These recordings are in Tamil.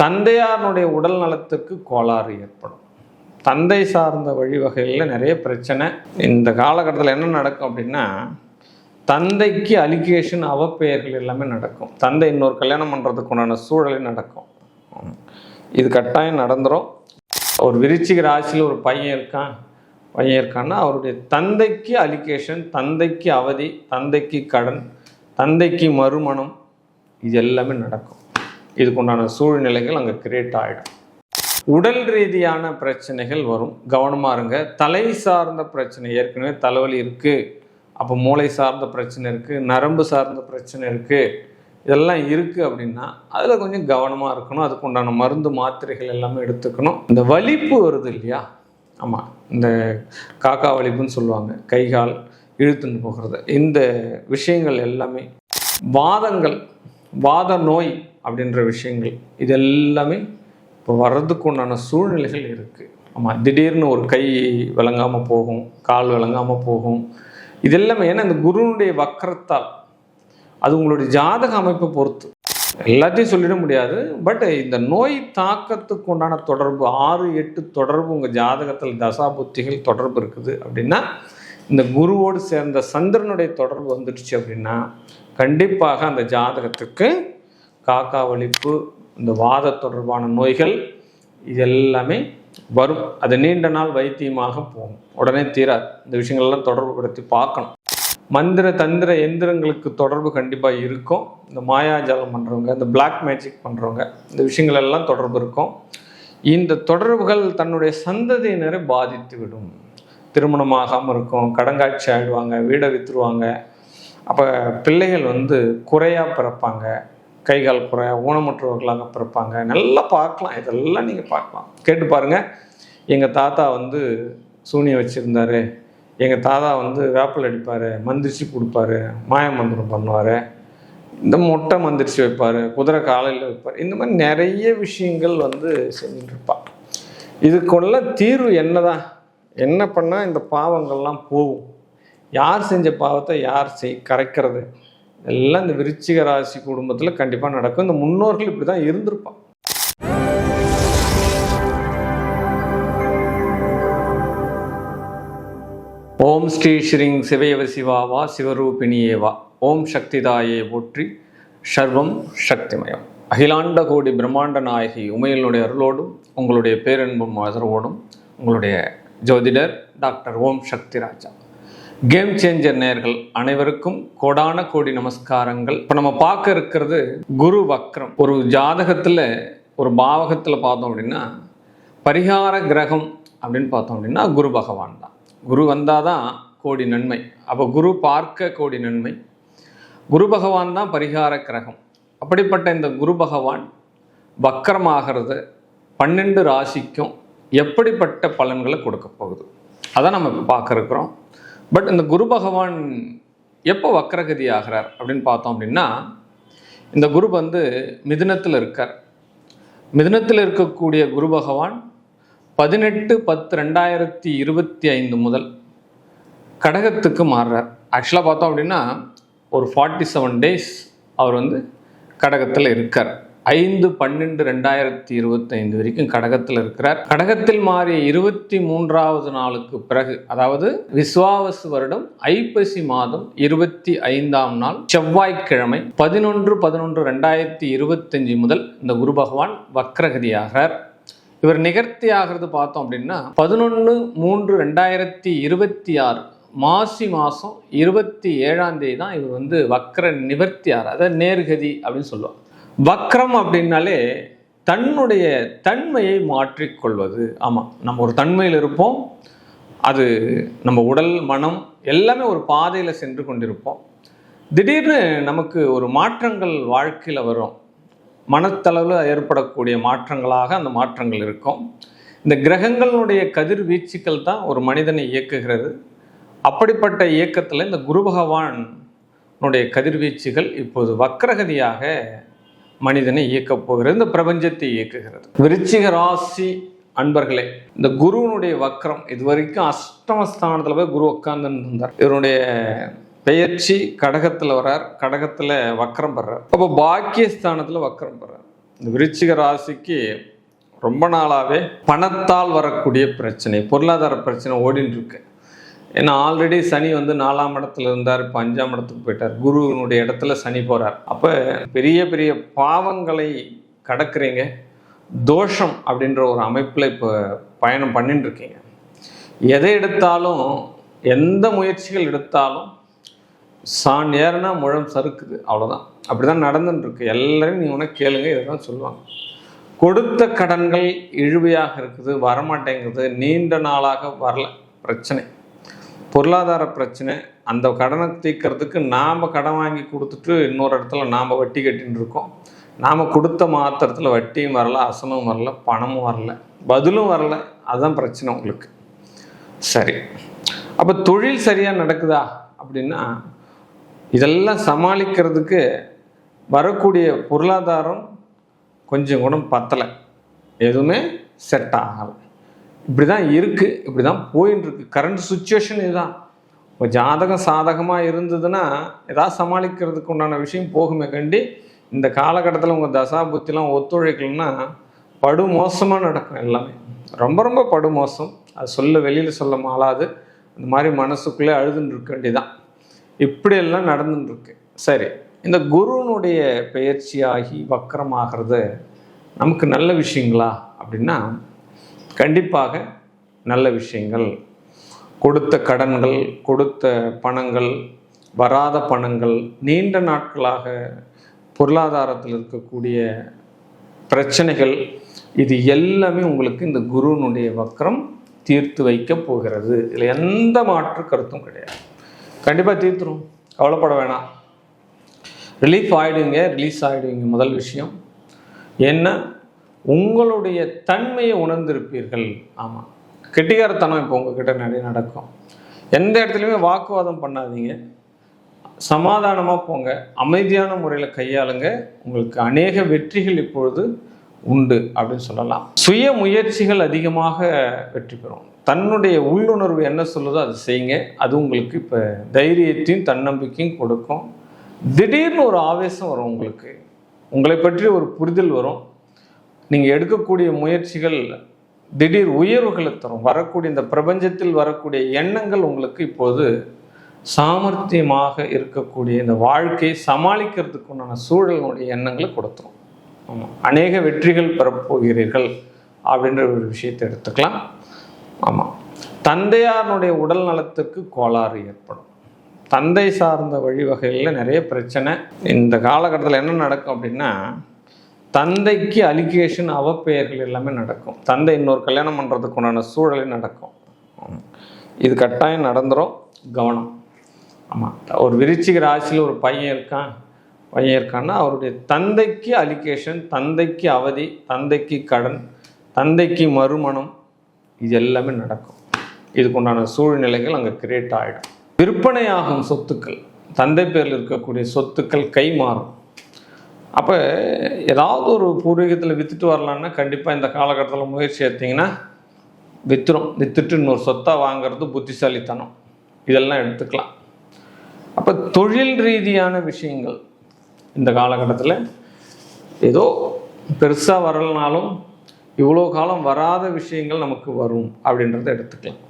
தந்தையாருடைய உடல் நலத்துக்கு கோளாறு ஏற்படும். தந்தை சார்ந்த வழிவகைகளில் நிறைய பிரச்சனை. இந்த காலகட்டத்தில் என்ன நடக்கும் அப்படின்னா தந்தைக்கு அலிகேஷன் அவப்பெயர்கள் எல்லாமே நடக்கும். தந்தை இன்னொரு கல்யாணம் பண்ணுறதுக்கு உண்டான சூழலே நடக்கும். இது கட்டாயம் நடந்துடும் ஒரு விருச்சிக ராசியில் ஒரு பையன் இருக்கான். பையன் இருக்கான்னா அவருடைய தந்தைக்கு அலிகேஷன் தந்தைக்கு அவதி தந்தைக்கு கடன் தந்தைக்கு மறுமணம் இது எல்லாமே நடக்கும். இதுக்குண்டான சூழ்நிலைகள் அங்கே கிரியேட் ஆகிடும் உடல் ரீதியான பிரச்சனைகள் வரும். கவனமாக இருங்க. தலை சார்ந்த பிரச்சனை ஏற்கனவே தலைவலி இருக்குது அப்போ மூளை சார்ந்த பிரச்சனை இருக்குது நரம்பு சார்ந்த பிரச்சனை இருக்குது இதெல்லாம் இருக்குது அப்படின்னா அதில் கொஞ்சம் கவனமாக இருக்கணும். அதுக்கு உண்டான மருந்து மாத்திரைகள் எல்லாமே எடுத்துக்கணும். இந்த வலிப்பு வருது இல்லையா? ஆமாம் இந்த காக்கா வலிப்புன்னு சொல்லுவாங்க. கை கால் இழுத்துன்னு போகிறது. இந்த விஷயங்கள் எல்லாமே வாதங்கள் வாத நோய் அப்படின்ற விஷயங்கள். இது எல்லாமே இப்போ வர்றதுக்கு உண்டான சூழ்நிலைகள் இருக்குது ஆமாம் திடீர்னு ஒரு கை விளங்காமல் போகும் கால் விளங்காமல் போகும். இது எல்லாமே ஏன்னா இந்த குருனுடைய வக்கரத்தால் அது உங்களுடைய ஜாதக அமைப்பை பொறுத்து. எல்லாத்தையும் சொல்லிட முடியாது. பட் இந்த நோய் தாக்கத்துக்கு உண்டான தொடர்பு ஆறு எட்டு தொடர்பு உங்கள் ஜாதகத்தில் தசா புத்திகள் தொடர்பு இருக்குது அப்படின்னா இந்த குருவோடு சேர்ந்த சந்திரனுடைய தொடர்பு வந்துடுச்சு அப்படின்னா கண்டிப்பாக அந்த ஜாதகத்துக்கு காக்கா வலிப்பு இந்த வாத தொடர்பான நோய்கள் இது எல்லாமே வரும். அது நீண்ட நாள் வைத்தியமாக போகும். உடனே தீராது. இந்த விஷயங்கள்லாம் தொடர்பு படுத்தி பார்க்கணும். மந்திர தந்திர எந்திரங்களுக்கு தொடர்பு கண்டிப்பாக இருக்கும். இந்த மாயாஜாலம் பண்ணுறவங்க இந்த பிளாக் மேஜிக் பண்ணுறவங்க இந்த விஷயங்கள் எல்லாம் தொடர்பு இருக்கும். இந்த தொடர்புகள் தன்னுடைய சந்ததியினரை பாதித்து விடும். திருமணமாகாமல் இருக்கும் கடங்காட்சி ஆகிடுவாங்க வீடை விற்றுருவாங்க அப்போ பிள்ளைகள் வந்து குறையாக பிறப்பாங்க. கை கால் குறையா ஊனமுற்றவர்களாக பிறப்பாங்க. நல்லா பார்க்கலாம். இதெல்லாம் நீங்கள் பார்க்கலாம். கேட்டு பாருங்கள் எங்கள் தாத்தா வந்து சூனியம் வச்சுருந்தாரு. எங்கள் தாத்தா வந்து வேப்பல் அடிப்பார் மந்திரிச்சு கொடுப்பாரு மாய மந்திரம் பண்ணுவார். இந்த மொட்டை மந்திரிச்சு வைப்பார் குதிரை காலையில் வைப்பார். இந்த மாதிரி நிறைய விஷயங்கள் வந்து செஞ்சுட்டு இதுக்குள்ள தீர்வு என்னதான்? என்ன பண்ணால் இந்த பாவங்கள்லாம் போகும்? யார் செஞ்ச பாவத்தை யார் செய் கரைக்கிறது? எல்லாம் இந்த விருச்சிக ராசி குடும்பத்தில் கண்டிப்பாக நடக்கும். இந்த முன்னோர்கள் இப்படி தான் இருந்திருப்பான் ஓம் ஸ்ரீ ஸ்ரீங் சிவயவ சிவாவா சிவரூபிணியேவா ஓம் சக்திதாயே போற்றி சர்வம் சக்திமயம். அகிலாண்ட கோடி பிரம்மாண்ட நாயகி உமையனுடைய அருளோடும் உங்களுடைய பேரன்பும் ஆதரவோடும் உங்களுடைய ஜோதிடர் doctor Om Sakthi Raja. Game changer நேர்கள் அனைவருக்கும் கோடான கோடி நமஸ்காரங்கள். இப்போ நம்ம பார்க்க இருக்கிறது குரு வக்ரம். ஒரு ஜாதகத்தில் ஒரு பாவகத்தில் பார்த்தோம் அப்படின்னா பரிகார கிரகம் அப்படின்னு பார்த்தோம் அப்படின்னா குரு பகவான் தான். குரு வந்தால் தான் கோடி நன்மை. அப்போ குரு பார்க்க கோடி நன்மை. குரு பகவான் தான் பரிகார கிரகம். அப்படிப்பட்ட இந்த குரு பகவான் வக்கரமாகிறது பன்னெண்டு ராசிக்கும் எப்படிப்பட்ட பலன்களை கொடுக்க போகுது? அதான் நம்ம இப்போ பார்க்க இருக்கிறோம். பட் இந்த குரு பகவான் எப்போ வக்கரகதி ஆகிறார் அப்படின்னு பார்த்தோம் அப்படின்னா இந்த குரு வந்து மிதுனத்தில் இருக்கார். மிதுனத்தில் இருக்கக்கூடிய குரு பகவான் பதினெட்டு பத்து ரெண்டாயிரத்தி இருபத்தி ஐந்து முதல் கடகத்துக்கு மாறுறார். ஆக்சுவலாக பார்த்தோம் அப்படின்னா ஒரு ஃபார்ட்டி செவன் டேஸ் அவர் வந்து கடகத்தில் இருக்கார். ஐந்து பன்னெண்டு ரெண்டாயிரத்தி இருபத்தைந்து வரைக்கும் கடகத்தில் இருக்கிறார். கடகத்தில் மாறிய இருபத்தி மூன்றாவது நாளுக்கு பிறகு அதாவது விஸ்வாவசு வருடம் ஐப்பசி மாதம் இருபத்தி ஐந்தாம் நாள் செவ்வாய்க்கிழமை பதினொன்று பதினொன்று ரெண்டாயிரத்தி இருபத்தஞ்சு முதல் இந்த குரு பகவான் வக்ரகதியாகிறார். இவர் நிகர்த்தி ஆகிறது பார்த்தோம் அப்படின்னா பதினொன்று மூன்று ரெண்டாயிரத்தி இருபத்தி ஆறு மாசி மாதம் இருபத்தி ஏழாம் தேதி தான் இவர் வந்து வக்ர நிவர்த்தி ஆறு அதாவது நேர்கதி அப்படின்னு சொல்லுவாங்க. வக்ரம் அப்படின்னாலே தன்னுடைய தன்மையை மாற்றிக்கொள்வது. ஆமாம் நம்ம ஒரு தன்மையில் இருப்போம். அது நம்ம உடல் மனம் எல்லாமே ஒரு பாதையில் சென்று கொண்டிருப்போம். திடீர்னு நமக்கு ஒரு மாற்றங்கள் வாழ்க்கையில் வரும். மனத்தளவில் ஏற்படக்கூடிய மாற்றங்களாக அந்த மாற்றங்கள் இருக்கும். இந்த கிரகங்களுடைய கதிர்வீச்சுக்கள் தான் ஒரு மனிதனை இயக்குகிறது. அப்படிப்பட்ட இயக்கத்தில் இந்த குரு பகவானுடைய கதிர்வீச்சுகள் இப்போது வக்ரகதியாக மனிதனை இயக்கப் போகிறது இந்த பிரபஞ்சத்தை இயக்குகிறது. விருச்சிக ராசி அன்பர்களே இந்த குருவனுடைய வக்ரம் இது வரைக்கும் அஷ்டமஸ்தானத்தில் போய் குரு உட்கார்ந்து இருந்தார். இவருடைய பெயர்ச்சி கடகத்தில் வர்றார். கடகத்தில் வக்ரம் பெறார். அப்போ பாக்கியஸ்தானத்தில் வக்ரம் பெறார். இந்த விருச்சிக ராசிக்கு ரொம்ப நாளாகவே பணத்தால் வரக்கூடிய பிரச்சனை பொருளாதார பிரச்சனை ஓடின்னு இருக்கு. ஏன்னா ஆல்ரெடி சனி வந்து நாலாம் இடத்துல இருந்தார் இப்போ அஞ்சாம் இடத்துக்கு போயிட்டார். குருவினுடைய இடத்துல சனி போகிறார் அப்போ பெரிய பெரிய பாவங்களை கடக்குறீங்க. தோஷம் அப்படின்ற ஒரு அமைப்பில் இப்போ பயணம் பண்ணிட்டு இருக்கீங்க எதை எடுத்தாலும் எந்த முயற்சிகள் எடுத்தாலும் சான் ஏறுனா முழம் சறுக்குது. அவ்வளோதான் அப்படி தான் நடந்துட்டுருக்கு எல்லாரையும் நீ உனக்கு கேளுங்க இதை தான் சொல்லுவாங்க. கொடுத்த கடன்கள் இழுவையாக இருக்குது வரமாட்டேங்குது. நீண்ட நாளாக வரல. பிரச்சனை. பொருளாதார பிரச்சனை அந்த கடனை தீர்க்கறதுக்கு நாம் கடன் வாங்கி கொடுத்துட்டு இன்னொரு இடத்துல நாம் வட்டி கட்டின்னு இருக்கோம். நாம் கொடுத்த மாத்திரத்தில் வட்டியும் வரல அசலும் வரல பணமும் வரல. பதிலும் வரல. அதுதான் பிரச்சனை உங்களுக்கு. சரி. அப்போ தொழில் சரியாக நடக்குதா? அப்படின்னா இதெல்லாம் சமாளிக்கிறதுக்கு வரக்கூடிய பொருளாதாரம் கொஞ்சம் கூட பத்தலை. எதுவுமே செட் ஆகலை. இப்படி தான் இருக்குது இப்படி தான் போயின்னு இருக்கு கரண்ட் சுச்சுவேஷன் இதுதான். இப்போ ஜாதகம் சாதகமாக இருந்ததுன்னா ஏதாவது சமாளிக்கிறதுக்கு உண்டான விஷயம் போகுமே கண்டி இந்த காலகட்டத்தில் உங்கள் தசா புத்திலாம் ஒத்துழைக்கலன்னா படு மோசமாக நடக்கும் எல்லாமே. ரொம்ப ரொம்ப படு மோசம். அது சொல்ல வெளியில் சொல்ல மாளாது. இந்த மாதிரி மனசுக்குள்ளே அழுதுன்னு இருக்க வேண்டியதான் இப்படியெல்லாம் நடந்துட்டுருக்கு சரி இந்த குருனுடைய பெயர்ச்சியாகி வக்கரமாகிறது நமக்கு நல்ல விஷயங்களா அப்படின்னா கண்டிப்பாக நல்ல விஷயங்கள். கொடுத்த கடன்கள் கொடுத்த பணங்கள் வராத பணங்கள் நீண்ட நாட்களாக பொருளாதாரத்தில் இருக்கக்கூடிய பிரச்சனைகள் இது எல்லாமே உங்களுக்கு இந்த குருனுடைய வக்கரம் தீர்த்து வைக்க போகிறது. இதில் எந்த மாற்று கருத்தும் கிடையாது. கண்டிப்பாக தீர்த்துரும். கவலைப்பட வேணாம். ரிலீஃப் ஆகிடுவீங்க ரிலீஸ் ஆகிடுவீங்க முதல் விஷயம். ஏன்னா உங்களுடைய தன்மையை உணர்ந்திருப்பீர்கள். ஆமாம் கெட்டிகாரத்தனம் இப்போ உங்ககிட்ட நிறைய நடக்கும். எந்த இடத்துலையுமே வாக்குவாதம் பண்ணாதீங்க. சமாதானமாக போங்க. அமைதியான முறையில் கையாளுங்க. உங்களுக்கு அநேக வெற்றிகள் இப்பொழுது உண்டு அப்படின்னு சொல்லலாம். சுய முயற்சிகள் அதிகமாக வெற்றி பெறும். தன்னுடைய உள்ளுணர்வு என்ன சொல்லுதோ அதை செய்யுங்க. அது உங்களுக்கு இப்போ தைரியத்தையும் தன்னம்பிக்கையும் கொடுக்கும். திடீர்னு ஒரு ஆவேசம் வரும் உங்களுக்கு. உங்களை பற்றி ஒரு புரிதல் வரும். நீங்கள் எடுக்கக்கூடிய முயற்சிகள் திடீர் உயர்வுகளை தரும். வரக்கூடிய இந்த பிரபஞ்சத்தில் வரக்கூடிய எண்ணங்கள் உங்களுக்கு இப்போது சாமர்த்தியமாக இருக்கக்கூடிய இந்த வாழ்க்கையை சமாளிக்கிறதுக்கு உண்டான சூழலினுடைய எண்ணங்களை கொடுத்துரும். ஆமாம் அநேக வெற்றிகள் பெறப்போகிறீர்கள் அப்படின்ற ஒரு விஷயத்தை எடுத்துக்கலாம். ஆமாம் தந்தையாருடைய உடல் நலத்துக்கு கோளாறு ஏற்படும். தந்தை சார்ந்த வழிவகைகளில் நிறைய பிரச்சனை. இந்த காலகட்டத்தில் என்ன நடக்கும் அப்படின்னா தந்தைக்கு அலிகேஷன் அவப்பெயர்கள் எல்லாமே நடக்கும். தந்தை இன்னொரு கல்யாணம் பண்ணுறதுக்கு உண்டான சூழலே நடக்கும். இது கட்டாயம் நடந்துடும் கவனம். ஆமாம் ஒரு விருச்சிக ராசியில் ஒரு பையன் இருக்கான். பையன் இருக்கான்னா அவருடைய தந்தைக்கு அலிகேஷன் தந்தைக்கு அவதி தந்தைக்கு கடன் தந்தைக்கு மறுமணம் இது எல்லாமே நடக்கும். இதுக்கு உண்டான சூழ்நிலைகள் அங்கே கிரியேட் ஆகிடும் விற்பனையாகும் சொத்துக்கள். தந்தை பேரில் இருக்கக்கூடிய சொத்துக்கள் கை மாறும். அப்போ ஏதாவது ஒரு பூர்வீகத்தில் விற்றுட்டு வரலான்னா கண்டிப்பாக இந்த காலகட்டத்தில் முயற்சி எடுத்திங்கன்னா வித்துரும். வித்துட்டு இன்னொரு சொத்தாக வாங்குறது புத்திசாலித்தனம். இதெல்லாம் எடுத்துக்கலாம். அப்போ தொழில் ரீதியான விஷயங்கள் இந்த காலகட்டத்தில் ஏதோ பெருசாக வரலனாலும் இவ்வளோ காலம் வராத விஷயங்கள் நமக்கு வரும் அப்படின்றத எடுத்துக்கலாம்.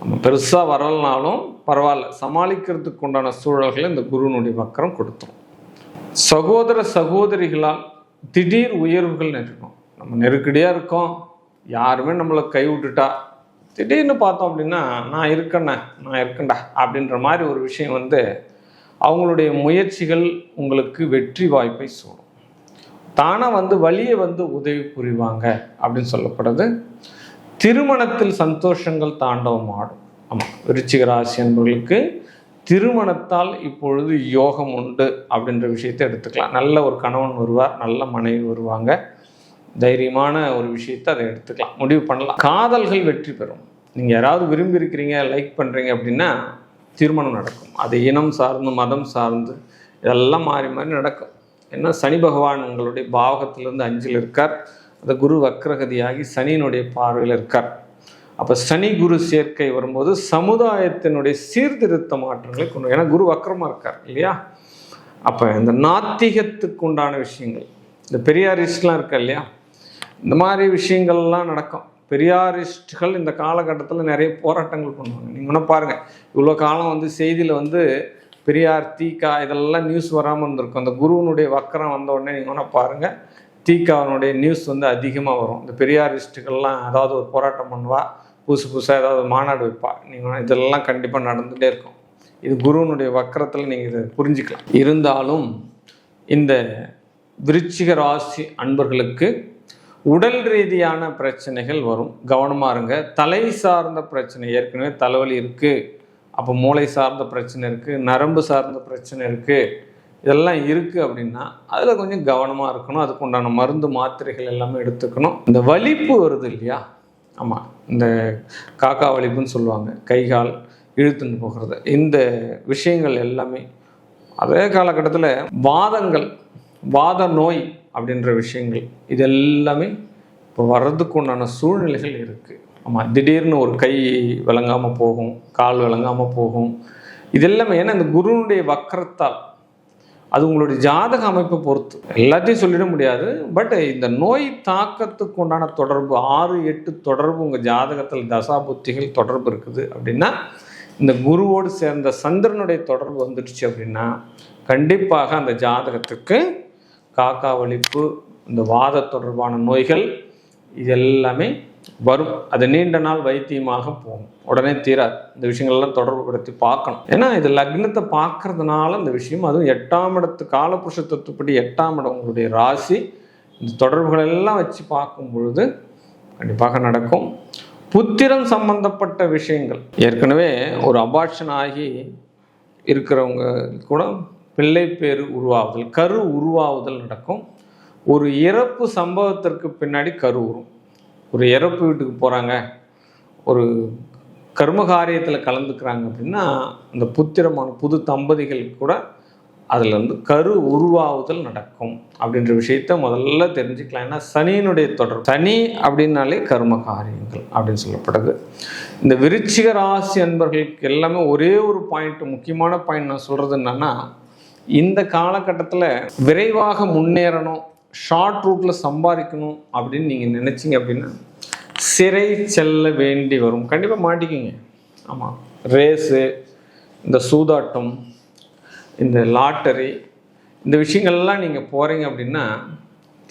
நம்ம பெருசாக வரலனாலும் பரவாயில்ல. சமாளிக்கிறதுக்கு உண்டான சூழல்களை இந்த குருனுடைய வக்கரம் கொடுத்துரும். சகோதர சகோதரிகளால் திடீர் உயர்வுகள் நெருக்கும் நம்ம நெருக்கடியாக இருக்கோம். யாருமே நம்மளை கை விட்டுட்டா திடீர்னு பார்த்தோம் அப்படின்னா நான் இருக்கேண்ணே நான் இருக்கேன்டா அப்படின்ற மாதிரி ஒரு விஷயம் வந்து அவங்களுடைய முயற்சிகள் உங்களுக்கு வெற்றி வாய்ப்பை சூடும். தானாக வந்து வழியை வந்து உதவி புரிவாங்க அப்படின்னு சொல்லப்படுது. திருமணத்தில் சந்தோஷங்கள் தாண்டவம் ஆடும் ஆமாம் விருச்சிக ராசி என்பவர்களுக்கு திருமணத்தால் இப்பொழுது யோகம் உண்டு அப்படின்ற விஷயத்தை எடுத்துக்கலாம். நல்ல ஒரு கணவன் வருவார் நல்ல மனைவி வருவாங்க. தைரியமான ஒரு விஷயத்தை அதை எடுத்துக்கலாம். முடிவு பண்ணலாம். காதல்கள் வெற்றி பெறும். நீங்கள் யாராவது விரும்பி இருக்கிறீங்க லைக் பண்ணுறீங்க அப்படின்னா திருமணம் நடக்கும். அது இனம் சார்ந்து மதம் சார்ந்து இதெல்லாம் மாறி மாறி நடக்கும். ஏன்னா சனி பகவான் உங்களுடைய பாவகத்திலேருந்து அஞ்சில் இருக்கார். அந்த குரு வக்ரகதியாகி சனியினுடைய பார்வையில் இருக்கார். அப்போ சனி குரு சேர்க்கை வரும்போது சமுதாயத்தினுடைய சீர்திருத்த மாற்றங்களை கொண்டு ஏன்னா குரு வக்கரமாக இருக்கார் இல்லையா? அப்போ இந்த நாத்திகத்துக்கு உண்டான விஷயங்கள் இந்த பெரியாரிஸ்ட்லாம் இருக்கா இல்லையா? இந்த மாதிரி விஷயங்கள்லாம் நடக்கும். பெரியாரிஸ்ட்கள் இந்த காலகட்டத்தில் நிறைய போராட்டங்கள் பண்ணுவாங்க. நீங்கள் வேணால் பாருங்கள் இவ்வளோ காலம் வந்து செய்தியில் வந்து பெரியார் தீகா இதெல்லாம் நியூஸ் வராமல் இருந்திருக்கும். அந்த குருவனுடைய வக்கரம் வந்த உடனே நீங்கள் ஒன்றா பாருங்கள் தீக்காவனுடைய நியூஸ் வந்து அதிகமாக வரும். இந்த பெரியாரிஸ்ட்டுகள்லாம் ஏதாவது ஒரு போராட்டம் பண்ணுவா. புதுசு புதுசாக ஏதாவது மாநாடு வைப்பா. நீங்கள் இதெல்லாம் கண்டிப்பாக நடந்துகிட்டே இருக்கும். இது குருவனுடைய வக்கரத்தில் நீங்கள் இதை புரிஞ்சுக்கலாம். இருந்தாலும் இந்த விருச்சிக ராசி அன்பர்களுக்கு உடல் ரீதியான பிரச்சனைகள் வரும். கவனமாக இருங்க. தலை சார்ந்த பிரச்சனை ஏற்கனவே தலைவலி இருக்குது அப்போ மூளை சார்ந்த பிரச்சனை இருக்குது நரம்பு சார்ந்த பிரச்சனை இருக்குது இதெல்லாம் இருக்குது அப்படின்னா அதில் கொஞ்சம் கவனமாக இருக்கணும். அதுக்கு உண்டான மருந்து மாத்திரைகள் எல்லாமே எடுத்துக்கணும். இந்த வலிப்பு வருது இல்லையா? ஆமாம் இந்த காக்கா வலிப்புன்னு சொல்லுவாங்க. கை கால் இழுத்துன்னு போகிறது. இந்த விஷயங்கள் எல்லாமே அதே காலகட்டத்தில் வாதங்கள் வாத நோய் அப்படின்ற விஷயங்கள் இது எல்லாமே இப்போ வர்றதுக்கு உண்டான சூழ்நிலைகள் இருக்குது ஆமாம் திடீர்னு ஒரு கை விளங்காமல் போகும் கால் விளங்காமல் போகும். இது எல்லாமே ஏன்னா இந்த குருனுடைய வக்கரத்தால் அது உங்களுடைய ஜாதக அமைப்பை பொறுத்து. எல்லாத்தையும் சொல்லிட முடியாது. பட் இந்த நோய் தாக்கத்துக்கு உண்டான தொடர்பு ஆறு எட்டு தொடர்பு உங்கள் ஜாதகத்தில் தசா புத்திகள் தொடர்பு இருக்குது அப்படின்னா இந்த குருவோடு சேர்ந்த சந்திரனுடைய தொடர்பு வந்துடுச்சு அப்படின்னா கண்டிப்பாக அந்த ஜாதகத்துக்கு காக்கா வலிப்பு இந்த வாத தொடர்பான நோய்கள் இது எல்லாமே வரும். அது நீண்ட நாள் வைத்தியமாக போகும். உடனே தீராது இந்த விஷயங்கள்லாம் தொடர்புபடுத்தி பார்க்கணும். ஏன்னா இது லக்னத்தை பார்க்கறதுனால இந்த விஷயம் அதுவும் எட்டாம் இடத்து காலபுருஷ தத்துப்படி எட்டாம் இடம் உங்களுடைய ராசி. இந்த தொடர்புகள் எல்லாம் வச்சு பார்க்கும் பொழுது கண்டிப்பாக நடக்கும். புத்திரம் சம்பந்தப்பட்ட விஷயங்கள். ஏற்கனவே ஒரு அபார்ஷன் ஆகி இருக்கிறவங்க கூட பிள்ளை பேர் உருவாகுதல் கரு உருவாகுதல் நடக்கும். ஒரு இறப்பு சம்பவத்திற்கு பின்னாடி கரு உரும் ஒரு இறப்பு வீட்டுக்கு போகிறாங்க ஒரு கர்ம காரியத்தில் கலந்துக்கிறாங்க அப்படின்னா அந்த புத்திரமான புது தம்பதிகள் கூட அதில் வந்து கரு உருவாவுதல் நடக்கும் அப்படின்ற விஷயத்த முதல்ல தெரிஞ்சுக்கலாம். ஏன்னா சனியினுடைய தொடர்பு. சனி அப்படின்னாலே கர்ம காரியங்கள் அப்படின்னு சொல்லப்படுது. இந்த விருச்சிக ராசி அன்பர்களுக்கு எல்லாமே ஒரே ஒரு பாயிண்ட் முக்கியமான பாயிண்ட் நான் சொல்கிறது என்னன்னா இந்த காலகட்டத்தில் விரைவாக முன்னேறணும். ஷார்ட் ரூட்டில் சம்பாதிக்கணும் அப்படின்னு நீங்கள் நினச்சிங்க அப்படின்னா சிறை செல்ல வேண்டி வரும். கண்டிப்பாக மாட்டிக்கிங்க. ஆமாம் ரேஸு இந்த சூதாட்டம் இந்த லாட்டரி இந்த விஷயங்கள்லாம் நீங்கள் போகிறீங்க அப்படின்னா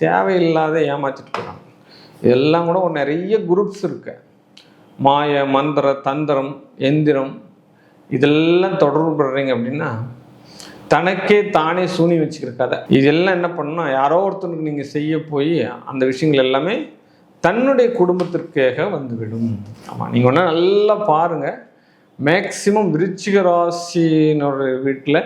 தேவையில்லாத ஏமாற்றிட்டு போகிறாங்க இதெல்லாம் கூட ஒரு நிறைய குரூப்ஸ் இருக்கு. மாய மந்திர தந்திரம் எந்திரம் இதெல்லாம் தொடர்பு படுறீங்க அப்படின்னா தனக்கே தானே சூனி வச்சுக்கிற கதை. இதெல்லாம் என்ன பண்ணணும் யாரோ ஒருத்தனுக்கு நீங்கள் செய்ய போய் அந்த விஷயங்கள் எல்லாமே தன்னுடைய குடும்பத்திற்காக வந்துவிடும். ஆமாம் நீங்கள் ஒன்றா நல்லா பாருங்கள் மேக்சிமம் விருச்சிக ராசினோட வீட்டில்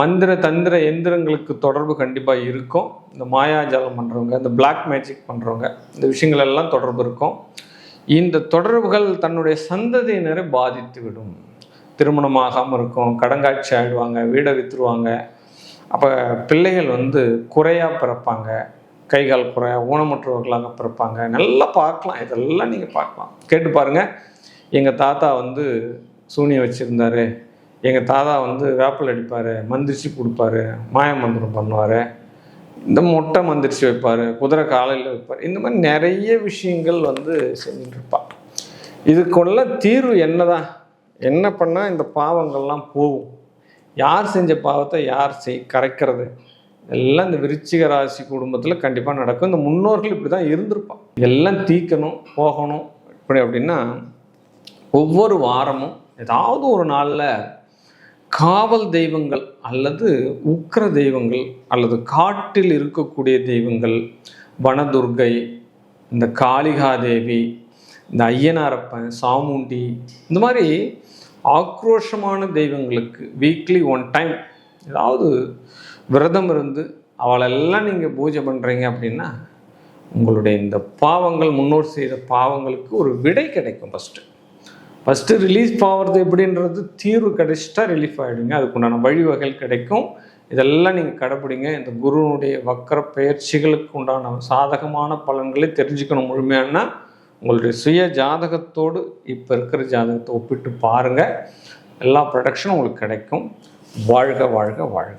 மந்திர தந்திர எந்திரங்களுக்கு தொடர்பு கண்டிப்பாக இருக்கும். இந்த மாயாஜாலம் பண்ணுறவங்க இந்த பிளாக் மேஜிக் பண்ணுறவங்க இந்த விஷயங்கள் எல்லாம் தொடர்பு இருக்கும். இந்த தொடர்புகள் தன்னுடைய சந்ததியினரை பாதித்து விடும் திருமணமாகாமல் இருக்கும் கடங்காட்சி ஆகிடுவாங்க வீடை விற்றுருவாங்க அப்போ பிள்ளைகள் வந்து குறையாக பிறப்பாங்க. கை கால் குறை ஊனமுற்றவர்களாக பிறப்பாங்க. நல்லா பார்க்கலாம். இதெல்லாம் நீங்கள் பார்க்கலாம். கேட்டு பாருங்கள் எங்கள் தாத்தா வந்து சூனியம் வச்சுருந்தாரு. எங்கள் தாத்தா வந்து வேப்பல் அடிப்பார் மந்திரிச்சு கொடுப்பாரு மாய மந்திரம் பண்ணுவார். இந்த மொட்டை மந்திரிச்சு வைப்பார் குதிரை காலையில் வைப்பார். இந்த மாதிரி நிறைய விஷயங்கள் வந்து செஞ்சுட்டு இருப்பாள் இதுக்குள்ள தீர்வு என்னதான்? என்ன பண்ணால் இந்த பாவங்கள்லாம் போகும்? யார் செஞ்ச பாவத்தை யார் செய் கரைக்கிறது? எல்லாம் இந்த விருச்சிக ராசி குடும்பத்தில் கண்டிப்பாக நடக்கும். இந்த முன்னோர்கள் இப்படி தான் இருந்திருப்பான் எல்லாம் தீக்கணும் போகணும். இப்படி அப்படின்னா ஒவ்வொரு வாரமும் ஏதாவது ஒரு நாளில் காவல் தெய்வங்கள் அல்லது உக்கிர தெய்வங்கள் அல்லது காட்டில் இருக்கக்கூடிய தெய்வங்கள் வனதுர்கை இந்த காளிகா தேவி இந்த ஐயனாரப்பன் சாமுண்டி இந்த மாதிரி ஆக்ரோஷமான தெய்வங்களுக்கு வீக்லி ஒன் டைம் ஏதாவது விரதம் இருந்து அவளெல்லாம் நீங்கள் பூஜை பண்ணுறீங்க அப்படின்னா உங்களுடைய இந்த பாவங்கள் முன்னோர் செய்த பாவங்களுக்கு ஒரு விடை கிடைக்கும் ஃபஸ்ட்டு ஃபஸ்ட்டு ரிலீஸ் ஆகிறது எப்படின்றது தீர்வு கிடைச்சிட்டா ரிலீஃப் ஆகிடுங்க அதுக்குண்டான வழிவகைகள் கிடைக்கும். இதெல்லாம் நீங்கள் கடைப்பிடிங்க. இந்த குருனுடைய வக்கர பயிற்சிகளுக்கு உண்டான சாதகமான பலன்களை தெரிஞ்சுக்கணும் முழுமையானா உங்களுடைய சுய ஜாதகத்தோடு இப்போ இருக்கிற ஜாதகத்தை ஒப்பிட்டு பாருங்கள் எல்லா ப்ரொடக்ஷனும் உங்களுக்கு கிடைக்கும். வாழ்க வாழ்க வாழ்க.